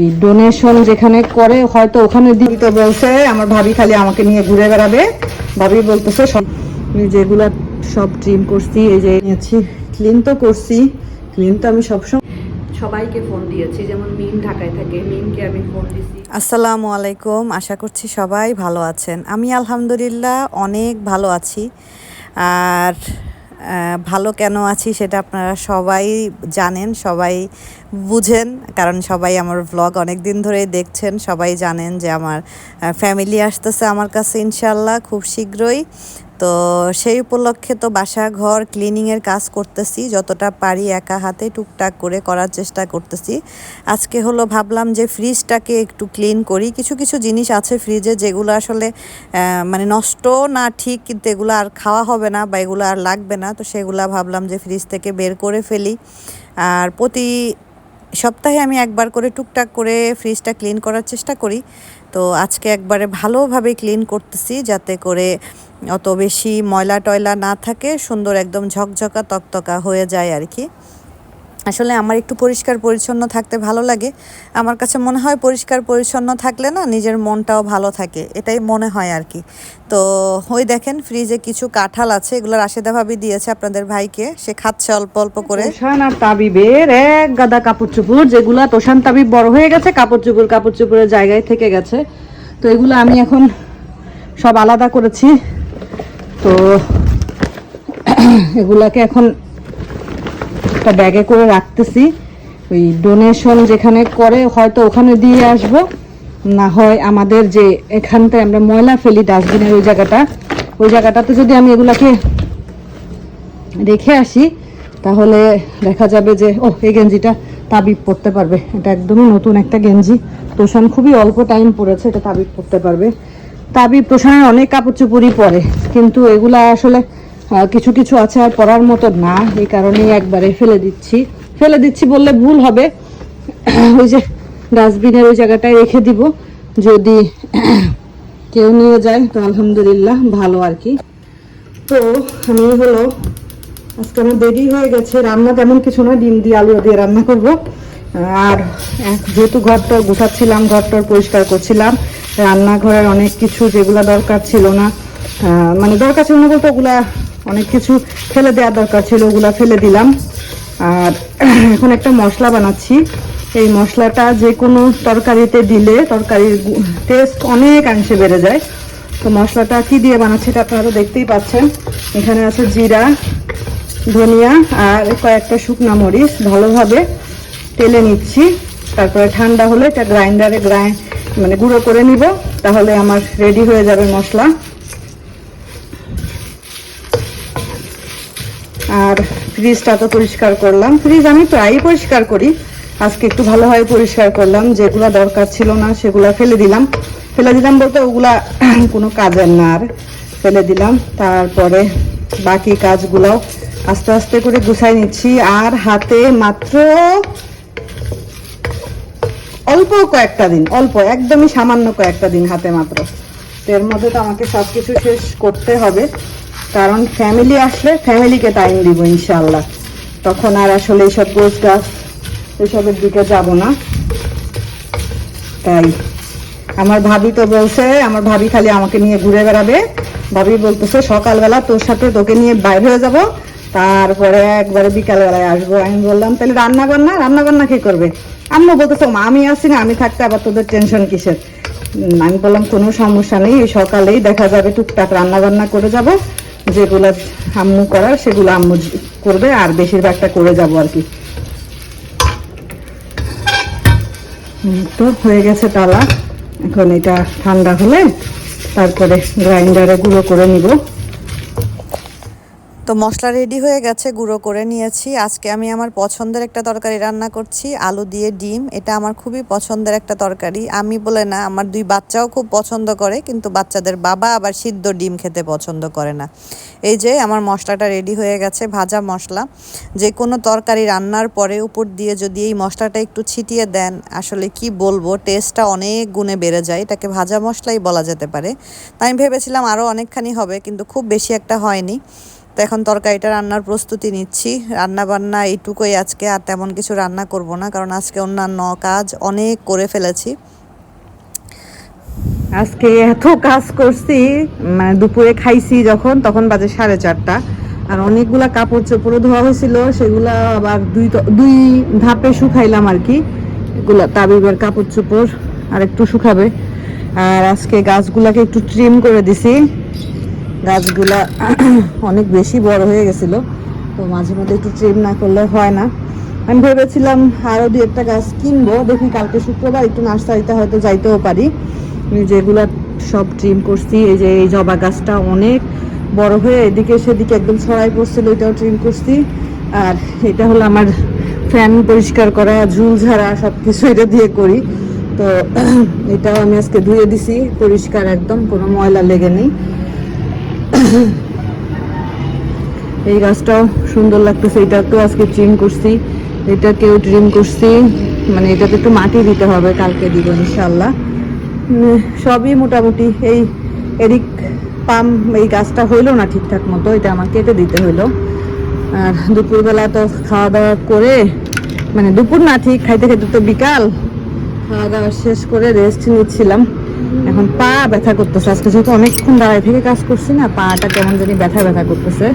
এই ডোনেশন যেখানে করে হয়তো ওখানে দিতে বলছে আমার ভাবি খালি আমাকে নিয়ে ঘুরে বেড়াবে। ভাবি বলতেছে সব আমি যেগুলা সব ট্রিম করছি এই যে নিয়েছি ক্লিন তো করছি ক্লিন তো আমি সবসময় সবাইকে ফোন দিয়েছি যেমন মিম ঢাকায় থাকে মিমকে আমি ফোন দিছি। আসসালামু আলাইকুম আশা করছি সবাই ভালো আছেন। আমি আলহামদুলিল্লাহ অনেক ভালো আছি। আর ভালো কেন আছি সেটা আপনারা সবাই জানেন সবাই বুঝেন, কারণ সবাই আমার ভ্লগ অনেক দিন ধরেই দেখছেন, সবাই জানেন যে আমার ফ্যামিলি আসতেছে আমার কাছে ইনশাল্লাহ খুব শীঘ্রই। তো সেই উপলক্ষে তো বাসা, ঘর ক্লিনিংয়ের কাজ করতেছি, যতটা পারি একা হাতে টুকটাক করে করার চেষ্টা করতেছি। আজকে হলো ভাবলাম যে ফ্রিজটাকে একটু ক্লিন করি। কিছু কিছু জিনিস আছে ফ্রিজে যেগুলো আসলে মানে নষ্ট না ঠিক, কিন্তু এগুলো আর খাওয়া হবে না বা এগুলো আর লাগবে না, তো সেগুলো ভাবলাম যে ফ্রিজ থেকে বের করে ফেলি। আর প্রতি সপ্তাহে আমি একবার করে টুকটাক করে ফ্রিজটা ক্লিন করার চেষ্টা করি। তো আজকে একবারে ভালোভাবে ক্লিন করতেছি যাতে করে অত বেশি ময়লা টয়লা না থাকে, সুন্দর একদম ঝকঝকা, তকতকা হয়ে যায় আর কি আসলে আমার একটু পরিষ্কার পরিচ্ছন্ন থাকতে ভালো লাগে। আমার কাছে মনে হয় পরিষ্কার পরিচ্ছন্ন থাকলে না নিজের মনটাও ভালো থাকে, এটাই মনে হয় আর কি। তো ওই দেখেন ফ্রিজে কিছু কাঁঠাল আছে, এগুলো রাশেদা ভাবি দিয়েছে আপনাদের ভাইকে, সে খাচ্ছে অল্প অল্প করে। তাবিবের এক গাদা কাপড় চোপড় যেগুলা তোষান তাবিব বড় হয়ে গেছে, কাপড় চোপড় কাপড় চোপড়ের জায়গায় থেকে গেছে। তো এগুলো আমি এখন সব আলাদা করেছি। তো এগুলাকে এখন একটা ব্যাগে করে রাখতেছি। ওই ডোনেশন যেখানে করে, হয়তো ওখানে দিয়ে আসব। না হয় আমাদের যে এখানটায় আমরা ময়লা ফেলি ডাস্টবিনের ওই জায়গাটা। ওই জায়গাটাতে যদি আমি এগুলাকে রেখে আসি, তাহলে দেখা যাবে যে ও এই গেঞ্জিটা তাবিব পরতে পারবে। এটা একদমই নতুন একটা গেঞ্জি। তোষান খুবই অল্প টাইম পরেছে এটা তাবিব পরতে পারবে। তাবিব তোষানের অনেক কাপড় চোপড়ই পরে, কিন্তু এগুলা আসলে কিছু কিছু আছে আর পরার মতো না, এই কারণেই একবারে ফেলে দিচ্ছি। ফেলে দিচ্ছি বললে ভুল হবে। ওই যে ডাস্টবিনের ওই জায়গাটায় রেখে দিব। যদি কেউ নিয়ে যায়, তো আলহামদুলিল্লাহ ভালো আর কি। তো আমি হলো, আজকে আমার দেরি হয়ে গেছে। রান্না তেমন কিছু না ডিম দিয়ে আলু দিয়ে রান্না করব। আর যেহেতু ঘরটা গুছাচ্ছিলাম, ঘরটা পরিষ্কার করছিলাম, রান্নাঘরের অনেক কিছু যেগুলো দরকার ছিল না। মানে দরকার ছিল না বলতে ওগুলা অনেক কিছু ফেলে দেওয়ার দরকার ছিল, ওগুলো ফেলে দিলাম। আর এখন একটা মশলা বানাচ্ছি। এই মশলাটা যে কোনো তরকারিতে দিলে, তরকারির টেস্ট অনেকাংশে বেড়ে যায়। তো মশলাটা কি দিয়ে বানাচ্ছি এটা আপনারা দেখতেই পাচ্ছেন। এখানে আছে জিরা, ধনিয়া আর কয়েকটা শুকনা মরিচ। ভালোভাবে তেলে নিচ্ছি। তারপরে ঠান্ডা হলে এটা গ্রাইন্ডারে গ্রাইন্ড মানে গুঁড়ো করে নিব। তাহলে আমার রেডি হয়ে যাবে মশলা। আর ফ্রিজটা তো পরিষ্কার করলাম। ফ্রিজ আমি প্রায়ই পরিষ্কার করি। আজকে একটু ভালোভাবে পরিষ্কার করলাম। যেগুলা দরকার ছিল না, সেগুলা ফেলে দিলাম। ফেলে দিলাম বলতে ওগুলা কোনো কাজের না আর। ফেলে দিলাম। তারপরে বাকি কাজগুলাও আস্তে আস্তে করে গুছাই নিচ্ছি। আর হাতে মাত্র অল্প কয়েকটা দিন, অল্প, একদমই সামান্য কয়েকটা দিন হাতে মাত্র। তো এর মধ্যে তো আমাকে সব কিছু শেষ করতে হবে। কারণ ফ্যামিলি আসলে ফ্যামিলিকে টাইম দিব ইনশাল্লাহ তখন আর আসলে এইসব গোছ গাছ এসবের দিকে যাব না। তাই। আমার ভাবি তো বলছে, আমার ভাবি খালি আমাকে নিয়ে ঘুরে বেড়াবে। ভাবি বলতেছে, সকালবেলা তোর সাথে তোকে নিয়ে বাইর হয়ে যাব। তারপরে একবারে বিকালবেলায় আসব। আমি বললাম, তাহলে রান্না বান্না রান্না বান্না কে করবে? আম্মু বলতেছে, মা, আমি আসছি না, আমি থাকতে আবার তোদের টেনশন কিসের? আমি বললাম, কোনো সমস্যা নেই, সকালেই দেখা যাবে, টুকটাক রান্না বান্না করে যাব। যেগুলো আম্মু করার সেগুলো আম্মু করবে আর বেশিরভাগটা করে যাব আর কি। তো হয়ে গেছে তালা। এখন এটা ঠান্ডা হলে তারপরে গ্রাইন্ডারে গুঁড়ো করে নিব। তো মশলা রেডি হয়ে গেছে, গুঁড়ো করে নিয়েছি। আজকে আমি আমার পছন্দের একটা তরকারি রান্না করছি, আলু দিয়ে ডিম। এটা আমার খুবই পছন্দের একটা তরকারি। আমি বলে না, আমার দুই বাচ্চাও খুব পছন্দ করে, কিন্তু বাচ্চাদের বাবা আবার সিদ্ধ ডিম খেতে পছন্দ করে না। এই যে আমার মশলাটা রেডি হয়ে গেছে, ভাজা মশলা। যে কোনো তরকারি রান্নার পরে উপর দিয়ে যদি এই মশলাটা একটু ছিটিয়ে দেন, আসলে কি বলব টেস্টটা অনেক গুণে বেড়ে যায়। এটাকে ভাজা মশলাই বলা যেতে পারে। তাই আমি ভেবেছিলাম আরও অনেকখানি হবে, কিন্তু খুব বেশি একটা হয়নি। তো এখন তরকারিটা রান্নার প্রস্তুতি নিচ্ছি। রান্না বান্না এইটুকুই আজকে, আর তেমন কিছু রান্না করব না, কারণ আজকে অন্যান্য কাজ অনেক করে ফেলেছি। আজকে এত কাজ করছি মানে দুপুরে খাইছি যখন, তখন বাজে সাড়ে চারটা। আর অনেকগুলা কাপড় চোপড়ও ধোয়া হয়েছিল, সেগুলা আবার দুই দুই ধাপে শুকাইলাম আর কি। এগুলা তাবিবের কাপড় চোপড় আর একটু শুকাবে। আর আজকে গাছগুলাকে একটু ট্রিম করে দিছি। গাছগুলা অনেক বেশি বড় হয়ে গেছিল। তো মাঝে মধ্যে একটু ট্রিম না করলে হয় না। আমি ভেবেছিলাম আরও দু একটা গাছ কিনবো। দেখি কালকে শুক্রবার একটু নার্সারিতে হয়তো যাইতেও পারি। যেগুলা সব ট্রিম করছি। এই যে এই জবা গাছটা অনেক বড় হয়ে এদিকে সেদিকে একদম ছড়াই পড়ছিল ওইটাও ট্রিম করছি। আর এটা হলো আমার ফ্যান পরিষ্কার করা, ঝুল ঝাড়া সব কিছু এটা দিয়ে করি। তো এটাও আমি আজকে ধুয়ে দিছি, পরিষ্কার একদম, কোনো ময়লা লেগে নেই। এই গাছটাও সুন্দর লাগতেছে এটা তো আজকে ট্রিম করছি, এটাকেও ট্রিম করছি মানে এটাতে একটু মাটি দিতে হবে কালকে দিব ইনশাল্লাহ সবই মোটামুটি এই এদিক পাম, এই গাছটা হইল না ঠিকঠাক মতো, এটা আমার কেটে দিতে হইল। আর দুপুরবেলা তো খাওয়া দাওয়া করে মানে দুপুর না ঠিক খাইতে খাইতে তো বিকাল। খাওয়া দাওয়া শেষ করে রেস্ট নিচ্ছিলাম। এখন পা ব্যথা করতেছে। আজকে যেহেতু অনেকক্ষণ দাঁড়ায় থেকে কাজ করছি না, পাটা কেমন জানি ব্যথা ব্যথা করতেছে।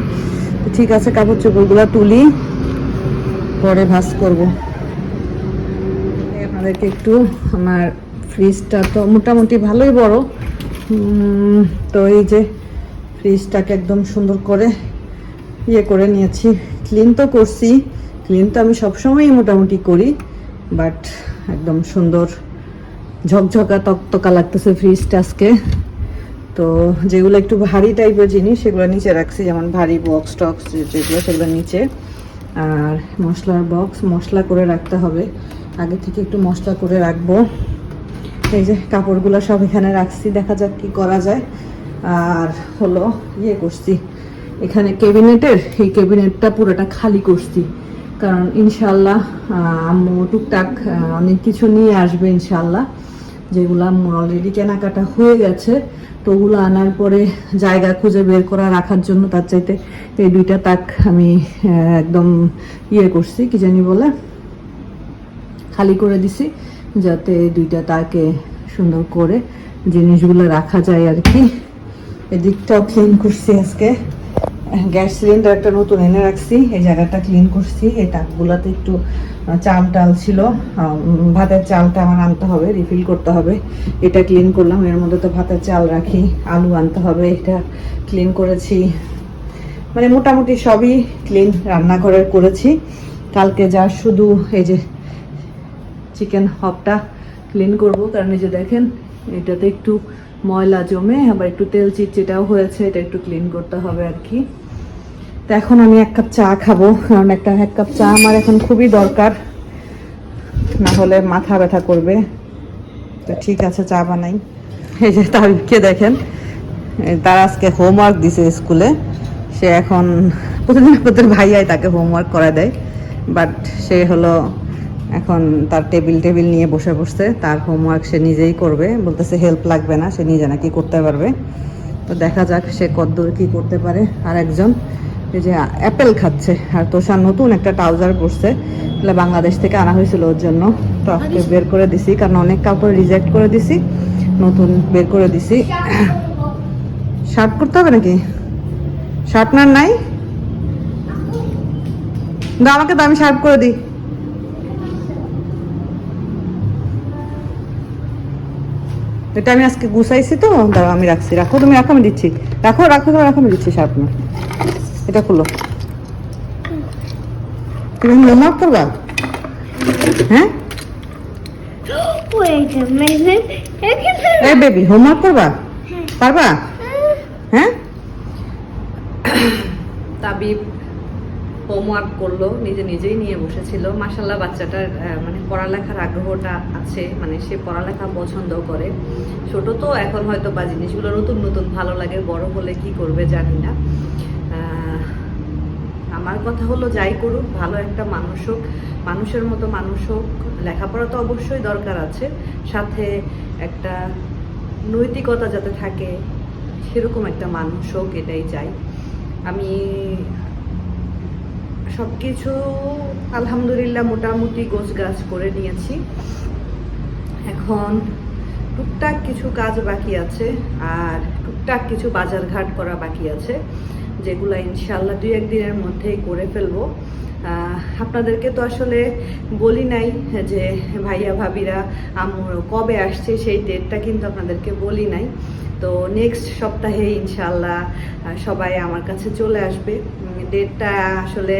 ঠিক আছে কাপড় চোপড়গুলো তুলি, পরে ভাস করব। আপনাদেরকে একটু আমার ফ্রিজটা তো মোটামুটি ভালোই বড়। তো এই যে ফ্রিজটাকে একদম সুন্দর করে ইয়ে করে নিয়েছি। ক্লিন তো করছি ক্লিন তো আমি সবসময়ই মোটামুটি করি বাট একদম সুন্দর ঝকঝকা, তকতকা লাগতেছে ফ্রিজটা আজকে। তো যেগুলো একটু ভারী টাইপের জিনিস, সেগুলো নিচে রাখছি, যেমন ভারী বক্স টক্স যেগুলো, সেগুলো নিচে। আর মশলার বক্স মশলা করে রাখতে হবে। আগে থেকে একটু মশলা করে রাখব। এই যে কাপড়গুলো সব এখানে রাখছি, দেখা যাক কি করা যায়। আর হলো ইয়ে করছি, এখানে ক্যাবিনেটের এই ক্যাবিনেটটা পুরোটা খালি করছি। কারণ ইনশাল্লাহ আম্মু টুকটাক অনেক কিছু নিয়ে আসবে ইনশাল্লাহ যেগুলো আম্মুর অলরেডি কেনাকাটা হয়ে গেছে। তো ওগুলো আনার পরে জায়গা খুঁজে বের করা, রাখার জন্য তার চাইতে এই দুইটা তাক আমি একদম ইয়ে করছি, কি জানি বলে, খালি করে দিছি, যাতে দুইটা তাকে সুন্দর করে জিনিসগুলো রাখা যায় আর কি। এদিকটাও ক্লিন করছি আজকে। গ্যাস সিলিন্ডার একটা নতুন এনে রাখছি, এই জায়গাটা ক্লিন করছি, এই তাকগুলাতে একটু চাল টাল ছিল ভাতের চালটা আমার আনতে হবে রিফিল করতে হবে, এটা ক্লিন করলাম, এর মধ্যে তো ভাতের চাল রাখি, আলু আনতে হবে, এটা ক্লিন করেছি মানে মোটামুটি সবই ক্লিন রান্নাঘরের করেছি, কালকে যা শুধু এই যে চিকেন হপটা ক্লিন করব, কারণ এই যে দেখেন, এটাতে একটু ময়লা জমে, আবার একটু তেল চিটচিটাও হয়েছে, এটা একটু ক্লিন করতে হবে আর কি তো এখন আমি এক কাপ চা খাব, কারণ একটা এক কাপ চা আমার এখন খুবই দরকার। না হলে মাথা ব্যথা করবে। তো ঠিক আছে, চা বানাই। এই যে তারিখকে দেখেন তার আজকে হোমওয়ার্ক দিছে স্কুলে। সে এখন প্রতিদিন প্রতিদিন ভাইয়াই তাকে হোমওয়ার্ক করা দেয়। বাট সে হলো এখন তার টেবিল টেবিল নিয়ে বসে বসছে। তার হোমওয়ার্ক সে নিজেই করবে। বলতেছে হেল্প লাগবে না সে নিজে নাকি করতে পারবে। তো দেখা যাক সে কতদূর কি করতে পারে। আর একজন এই যে অ্যাপেল খাচ্ছে। আর তোষার নতুন একটা ট্রাউজার পরছে এগুলো বাংলাদেশ থেকে আনা হয়েছিল ওর জন্য। তো আজকে বের করে দিছি কারণ অনেক কাপড় রিজেক্ট করে দিছি। নতুন বের করে দিছি। শার্ট করতে হবে নাকি? শার্ট না নাই? আমাকে দাও আমি শার্ট করে দিই। এটা আমি আজকে গুছাইছি তো দাঁড়াও আমি রাখছি। রাখো তুমি রাখো আমি দিচ্ছি। রাখো রাখো তুমি রাখো আমি দিচ্ছি শার্ট এটা খুলো। তুমি হোমওয়ার্ক করবা? হ্যাঁ? এই বেবি হোমওয়ার্ক করবা? পারবা? হ্যাঁ? তাবিব হোমওয়ার্ক করল, নিজে নিজেই নিয়ে বসেছিল। মাসাল্লাহ বাচ্চাটার মানে পড়ালেখার আগ্রহটা আছে মানে সে পড়ালেখা পছন্দ করে। ছোট তো, এখন হয়তো বা জিনিসগুলো নতুন নতুন, ভালো লাগে, বড় হলে কি করবে জানি না। আমার কথা হলো, যাই করুক, ভালো একটা মানুষ হোক, মানুষের মতো মানুষ হোক, লেখাপড়া তো অবশ্যই দরকার আছে। সাথে একটা নৈতিকতা যাতে থাকে, সেরকম একটা মানুষ হোক, এটাই চাই। আমি সব কিছু আলহামদুলিল্লাহ মোটামুটি গোছ গাছ করে নিয়েছি। এখন টুকটাক কিছু কাজ বাকি আছে আর টুকটাক কিছু বাজার ঘাট করা বাকি আছে, যেগুলো ইনশাল্লাহ দুই একদিনের মধ্যেই করে ফেলব। আপনাদেরকে তো আসলে বলি নাই যে ভাইয়া, ভাবিরা, আম্মুর কবে আসছে সেই ডেটটা কিন্তু আপনাদেরকে বলি নাই। তো নেক্সট সপ্তাহে ইনশাল্লাহ সবাই আমার কাছে চলে আসবে। ডেটটা আসলে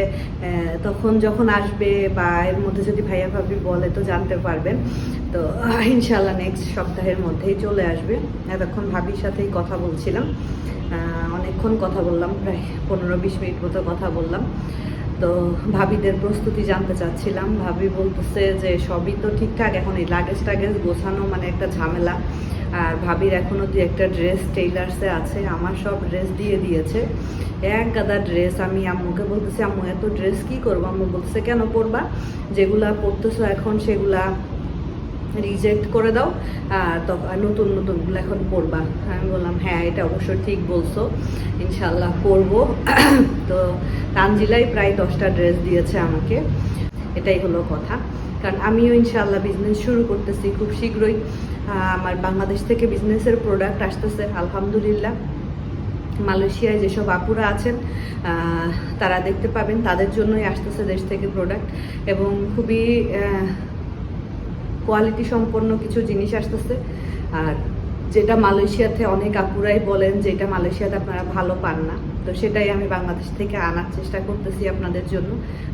তখন যখন আসবে বা এর মধ্যে যদি ভাইয়া ভাবি বলে তো জানতে পারবেন। তো ইনশাল্লাহ নেক্সট সপ্তাহের মধ্যেই চলে আসবে। এতক্ষণ ভাবির সাথেই কথা বলছিলাম। অনেকক্ষণ কথা বললাম, প্রায় পনেরো বিশ মিনিট মতো কথা বললাম। তো, ভাবিদের প্রস্তুতি জানতে চাচ্ছিলাম। ভাবি বলতেছে যে সবই তো ঠিকঠাক, এখন এই লাগেজ টাগেজ গোছানো মানে একটা ঝামেলা। আর ভাবির এখনও দু একটা ড্রেস টেইলার্সে আছে, আমার সব ড্রেস দিয়ে দিয়েছে। এক গাদা ড্রেস আমি আম্মুকে বলতেছি, আম্মু, এত ড্রেস কি করব? আম্মু বলতেছে, কেন পরবা? যেগুলা পরতেছো এখন সেগুলা রিজেক্ট করে দাও তখন নতুন নতুনগুলো এখন পরবা। আমি বললাম হ্যাঁ এটা অবশ্য ঠিক বলছো ইনশাল্লাহ পরবো। তো তানজিলাই প্রায় দশটা ড্রেস দিয়েছে আমাকে। এটাই হলো কথা। কারণ আমিও ইনশাল্লাহ বিজনেস শুরু করতেছি খুব শীঘ্রই। আমার বাংলাদেশ থেকে বিজনেসের প্রোডাক্ট আসতেছে, আলহামদুলিল্লাহ। মালয়েশিয়ায় যেসব আপুরা আছেন তারা দেখতে পাবেন, তাদের জন্যই আসতেছে দেশ থেকে প্রোডাক্ট এবং খুবই কোয়ালিটি সম্পন্ন কিছু জিনিস আসতেছে। আর যেটা মালয়েশিয়াতে অনেক আপুরাই বলেন যেটা মালয়েশিয়াতে আপনারা ভালো পান না। তো সেটাই আমি বাংলাদেশ থেকে আনার চেষ্টা করতেছি আপনাদের জন্য।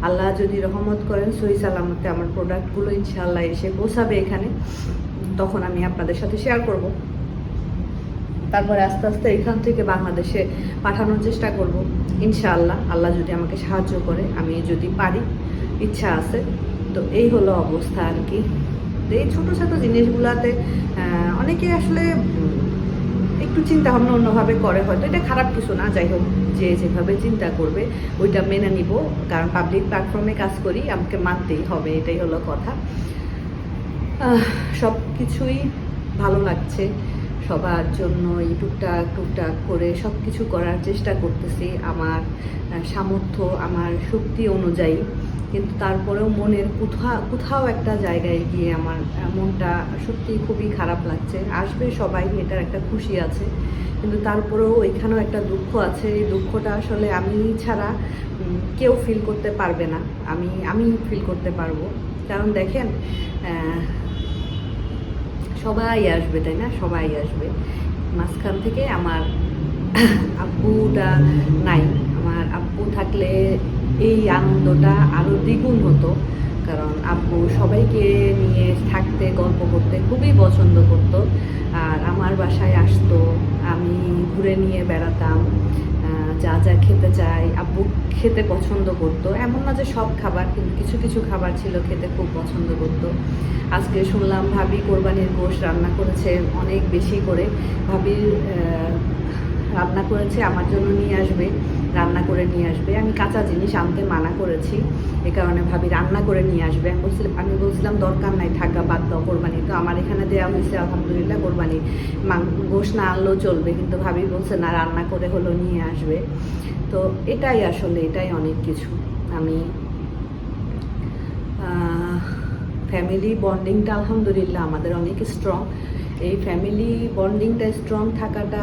আল্লাহ যদি রহমত করেন, সহি সালামতে আমার প্রোডাক্টগুলো ইনশাল্লাহ এসে পৌঁছাবে এখানে। তখন আমি আপনাদের সাথে শেয়ার করব। তারপরে আস্তে আস্তে এখান থেকে বাংলাদেশে পাঠানোর চেষ্টা করব। ইনশাআল্লাহ আল্লাহ যদি আমাকে সাহায্য করে, আমি যদি পারি, ইচ্ছা আছে। তো এই হলো অবস্থা আর কি। এই ছোটো ছোটো জিনিসগুলাতে অনেকে আসলে একটু চিন্তা ভাবনা অন্যভাবে করে হয়তো। এটা খারাপ কিছু না, যাই হোক, যে যেভাবে চিন্তা করবে, ওইটা মেনে নিব। কারণ পাবলিক প্ল্যাটফর্মে কাজ করি, আমাকে মানতেই হবে, এটাই হলো কথা। সব কিছুই ভালো লাগছে। সবার জন্য এই টুকটাক টুকটাক করে সব কিছু করার চেষ্টা করতেছি আমার সামর্থ্য, আমার শক্তি অনুযায়ী। কিন্তু তারপরেও মনের কোথাও কোথাও একটা জায়গায় গিয়ে আমার মনটা সত্যি খুবই খারাপ লাগছে। আসবে সবাই, এটার একটা খুশি আছে। কিন্তু তারপরেও এখানেও একটা দুঃখ আছে। এই দুঃখটা আসলে আমি ছাড়া কেউ ফিল করতে পারবে না। আমি আমি ফিল করতে পারব। কারণ দেখেন সবাই আসবে, তাই না? সবাই আসবে। মাঝখান থেকে আমার আব্বুটা নাই। আমার আব্বু থাকলে এই আনন্দটা আরও দ্বিগুণ হতো। কারণ আব্বু সবাইকে নিয়ে থাকতে, গল্প করতে খুবই পছন্দ করতো। আর আমার বাসায় আসতো, আমি ঘুরে নিয়ে বেড়াতাম। যা যা খেতে চাই, আব্বু খেতে পছন্দ করতো। এমন না যে সব খাবার, কিন্তু কিছু কিছু খাবার ছিল খেতে খুব পছন্দ করতো। আজকে শুনলাম ভাবি কোরবানির গোশ রান্না করেছে অনেক বেশি করে। ভাবির রান্না করেছে, আমার জন্য নিয়ে আসবে। রান্না করে নিয়ে আসবে। আমি কাঁচা জিনিস আনতে মানা করেছি, এ কারণে ভাবি রান্না করে নিয়ে আসবে। আমি বলছিলাম আমি বলছিলাম, দরকার নাই, থাকা বাদ দাও কোরবানি তো আমার এখানে দেওয়া হয়েছে, আলহামদুলিল্লাহ, কোরবানি। গোশ না আনলেও চলবে, কিন্তু ভাবি বলছে, না, রান্না করে হলো নিয়ে আসবে। তো এটাই আসলে, এটাই অনেক কিছু। আমি ফ্যামিলি বন্ডিংটা আলহামদুলিল্লাহ আমাদের অনেক স্ট্রং এই ফ্যামিলি বন্ডিংটা স্ট্রং থাকাটা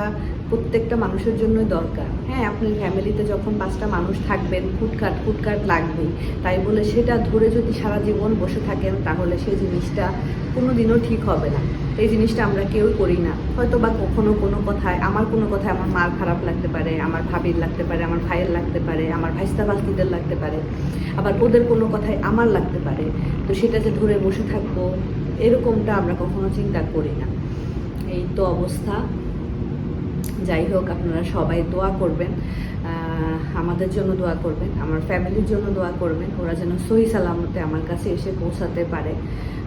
প্রত্যেকটা মানুষের জন্য দরকার। হ্যাঁ আপনি ফ্যামিলিতে যখন পাঁচটা মানুষ থাকবেন, ফুটকাট ফুটকাট লাগবেই। তাই বলে সেটা ধরে যদি সারা জীবন বসে থাকেন, তাহলে সেই জিনিসটা কোনো দিনও ঠিক হবে না। এই জিনিসটা আমরা কেউ করি না। হয়তো বা কখনো কোনো কথায়, আমার কোনো কথায় আমার মার খারাপ লাগতে পারে, আমার ভাবির লাগতে পারে, আমার ভাইয়ের লাগতে পারে, আমার ভাইস্তা ভাস্তিদের লাগতে পারে। আবার ওদের কোনো কথায় আমার লাগতে পারে। তো সেটা যে ধরে বসে থাকব, এরকমটা আমরা কখনো চিন্তা করি না। এই তো অবস্থা। যাই হোক, আপনারা সবাই দোয়া করবেন। আমাদের জন্য দোয়া করবেন, আমার ফ্যামিলির জন্য দোয়া করবেন, ওরা যেন সহি সালামতে আমার কাছে এসে পৌঁছাতে পারে।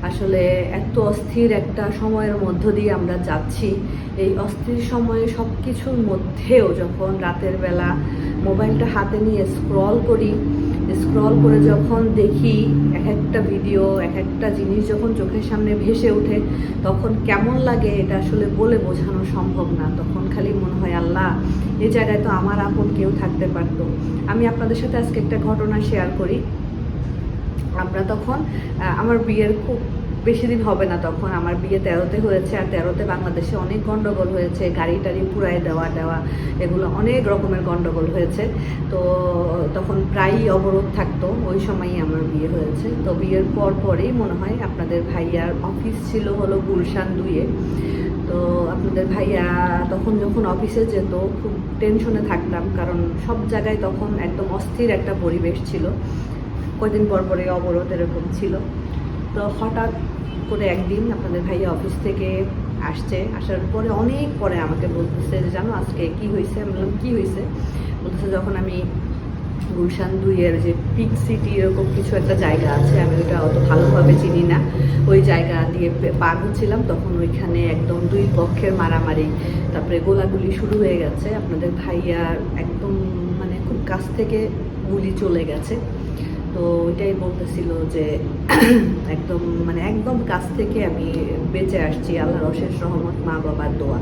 আসলে এত অস্থির একটা সময়ের মধ্য দিয়ে আমরা যাচ্ছি। এই অস্থির সময়ে সব কিছুর মধ্যেও যখন রাতের বেলা মোবাইলটা হাতে নিয়ে স্ক্রল করি স্ক্রল করে যখন দেখি এক একটা ভিডিও এক একটা জিনিস যখন চোখের সামনে ভেসে ওঠে, তখন কেমন লাগে এটা আসলে বলে বোঝানো সম্ভব না। তখন খালি মনে হয়, আল্লাহ, এ জায়গায় তো আমার আপন কেউ থাকতে পারত। আমি আপনাদের সাথে আজকে একটা ঘটনা শেয়ার করি। আমরা তখন আমার বিয়ের খুব বেশি দিন হবে না তখন। আমার বিয়ে তেরোতে হয়েছে আর তেরোতে বাংলাদেশে অনেক গন্ডগোল হয়েছে গাড়ি টাড়ি পুরাই দেওয়া দেওয়া, এগুলো অনেক রকমের গন্ডগোল হয়েছে। তো তখন প্রায়ই অবরোধ থাকতো, ওই সময়ই আমার বিয়ে হয়েছে। তো বিয়ের পর পরেই মনে হয় আপনাদের ভাইয়ার অফিস ছিল হলো গুলশান দুইয়ে। তো আপনাদের ভাইয়া তখন যখন অফিসে যেত, খুব টেনশনে থাকতাম, কারণ সব জায়গায় তখন একদম অস্থির একটা পরিবেশ ছিল। কদিন পর পরে অবরোধ এরকম ছিল। তো হঠাৎ করে একদিন আপনাদের ভাইয়া অফিস থেকে আসছে। আসার পরে অনেক পরে আমাকে বলতেছে যে, জানো, আজকে কি হয়েছে? আমি বললাম, কী হয়েছে? বলতেছে, যখন আমি গুলশান দুইয়ের যে পিক সিটি এরকম কিছু একটা জায়গা আছে, আমি ওটা অত ভালোভাবে চিনি না, ওই জায়গা দিয়ে পার হচ্ছিলাম, তখন ওইখানে একদম দুই পক্ষের মারামারি, তারপরে গোলাগুলি শুরু হয়ে গেছে, আপনাদের ভাইয়ার একদম মানে খুব কাছ থেকে গুলি চলে গেছে। তো ওইটাই বলতেছিল যে একদম মানে একদম কাছ থেকে আমি বেঁচে আসছি, আল্লাহর অশেষ রহমত, মা বাবার দোয়া।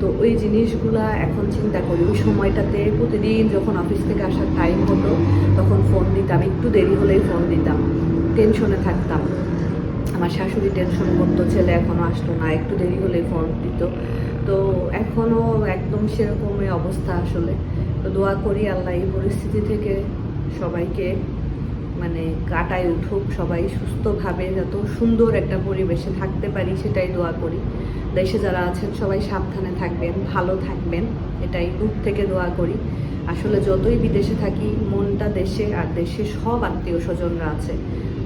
তো ওই জিনিসগুলা এখন চিন্তা করি, ওই সময়টাতে প্রতিদিন যখন অফিস থেকে আসার টাইম হতো, তখন ফোন দিতাম একটু দেরি হলেই ফোন দিতাম টেনশনে থাকতাম। আমার শাশুড়ি টেনশন করতো, ছেলে এখনও আসতো না, একটু দেরি হলেই ফোন দিত। তো এখনও একদম সেরকমই অবস্থা আসলে। তো দোয়া করি আল্লাহ এই পরিস্থিতি থেকে সবাইকে মানে কাটায় উঠুক, সবাই সুস্থভাবে যত সুন্দর একটা পরিবেশে থাকতে পারি সেটাই দোয়া করি। দেশে যারা আছেন, সবাই সাবধানে থাকবেন, ভালো থাকবেন, এটাই দূর থেকে দোয়া করি। আসলে যতই বিদেশে থাকি, মনটা দেশে আর দেশে সব আত্মীয় স্বজনরা আছে।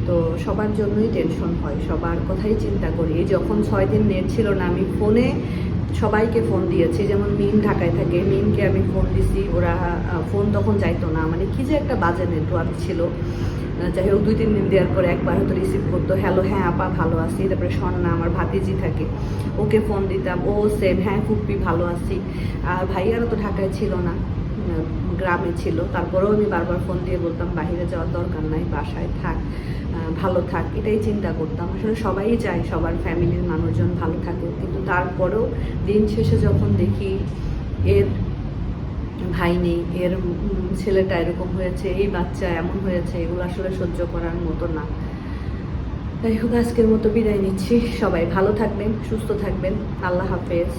তো সবার জন্যই টেনশন হয়, সবার কথাই চিন্তা করি। এই যখন ছয় দিন নেট ছিল না, আমি ফোনে সবাইকে ফোন দিয়েছি। যেমন মিম ঢাকায় থাকে, মিমকে আমি ফোন দিছি, ওরা ফোন তখন যাইতো না। মানে কি যে একটা বাজে নেটওয়ার্ক ছিল। যাই হোক, দুই, তিন দিন দেওয়ার পরে একবার হয়তো রিসিভ করতো হ্যালো হ্যাঁ আপা, ভালো আছি। তারপরে স্বর্ণা আমার ভাতিজি থাকে, ওকে ফোন দিতাম, ও সেম হ্যাঁ ফুপ্পি ভালো আছি। আর ভাইয়ারা তো ঢাকায় ছিল না গ্রামে ছিল। তারপরেও আমি বারবার ফোন দিয়ে বলতাম বাইরে যাওয়ার দরকার নাই, বাসায় থাক ভালো থাক। এটাই চিন্তা করতাম। আসলে সবাই চায় সবার ফ্যামিলির মানুষজন ভালো থাকুক কিন্তু তারপরেও দিন শেষে যখন দেখি এর ভাই নেই, এর ছেলেটা এরকম হয়েছে, এই বাচ্চা এমন হয়েছে, এগুলো আসলে সহ্য করার মতো না। যাই হোক, আজকের মতো বিদায় নিচ্ছি। সবাই ভালো থাকবেন, সুস্থ থাকবেন। আল্লাহ হাফেজ।